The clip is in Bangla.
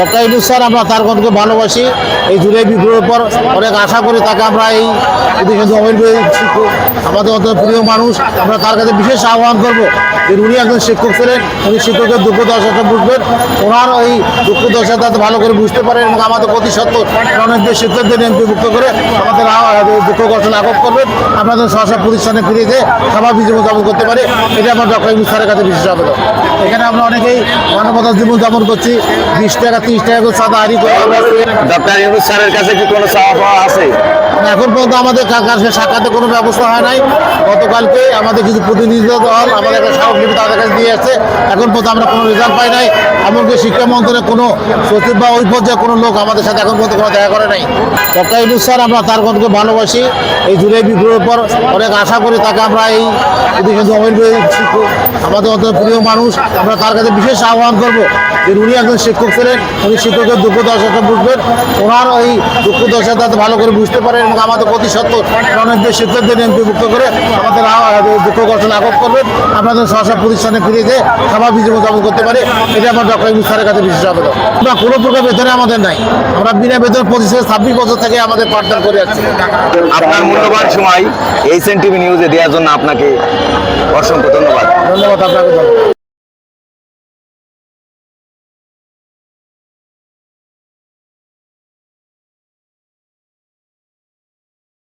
ডক্টর স্যার, আমরা তার গণকে ভালোবাসি, এই জুলাই বিপ্লবের পর অনেক আশা করি তাকে আমরা এই আমাদের অত প্রিয় মানুষ, আমরা তার কাছে বিশেষ আহ্বান করব যে উনি একজন শিক্ষক ছিলেন, উনি শিক্ষকের দুঃখ দশাটা বুঝবেন, ওনার ওই দুঃখ দশা যাতে ভালো করে বুঝতে পারেন এবং আমাদের প্রতি সত্তর অনেকদের শিক্ষকদের এমপিভুক্ত করে আমাদের দুঃখ কষ্ট লাঘব করবেন। আপনাদের স্ব প্রতিষ্ঠানে ফিরে যেয়ে স্বাভাবিক জীবন যাপন করতে পারে, এটা আমার ডক্টর ইনুস স্যারের কাছে বিশেষ আবেদন। এখানে আমরা অনেকেই মানবতার জীবন যাপন করছি, বিশ টাকা তিরিশ টাকা করে সাদা হারি করে আমরা ডক্টর ইউনুস স্যারের কাছে কি কোনো চাওয়া পাওয়া আছে? এখন পর্যন্ত আমাদের কাছে সাক্ষাতে কোনো ব্যবস্থা হয় নাই। গতকালকে আমাদের কিছু প্রতিনিধি দল, আমাদের একটা স্মারকলিপি তাদের কাছে দিয়ে আসছে এখন পর্যন্ত আমরা কোনো রেজাল্ট পাই নাই। এমনকি শিক্ষা মন্ত্রণের কোনো সচিব বা ওই পর্যায়ে কোনো লোক আমাদের সাথে এখন পর্যন্ত কোনো দেখা করে নাই। ডক্টর ইনুস স্যার, আমরা তার গণকে ভালোবাসি। এই জুলাই বিপ্লবের পর অনেক আশা করি তাকে আমরা এই আমাদের অত প্রিয় মানুষ, আমরা তার কাছে বিশেষ আহ্বান করব যে উনি একজন শিক্ষক ছিলেন, উনি শিক্ষকের দুঃখ দশাটা বুঝবেন। ওনার ওই দুঃখ দশা যাতে ভালো করে বুঝতে পারেন। এবং আমাদের প্রতি সত্তর অনেকদের শিক্ষকদের এমপিভুক্ত করে আমাদের দুঃখ কষ্ট লাঘব করবেন আপনাদের স্ব প্রতিষ্ঠানে ফিরে যেয়ে স্বাভাবিক জীবন যাপন করতে পারে। এটা আমার ডক্টর ইউনুস স্যারের কাছে বিশেষ আবেদন। আমরা কোনো প্রকার বেতনে আমাদের নাই। আমরা বিনা বেতন পঁচিশ থেকে ছাব্বিশ বছর থেকে আমাদের পাঠদান করে যাচ্ছি আপনার মূল্যবান সময় এই টিভি নিউজে দেওয়ার জন্য আপনাকে অসংখ্য ধন্যবাদ। ধন্যবাদ আপনাকে ধন্যবাদ।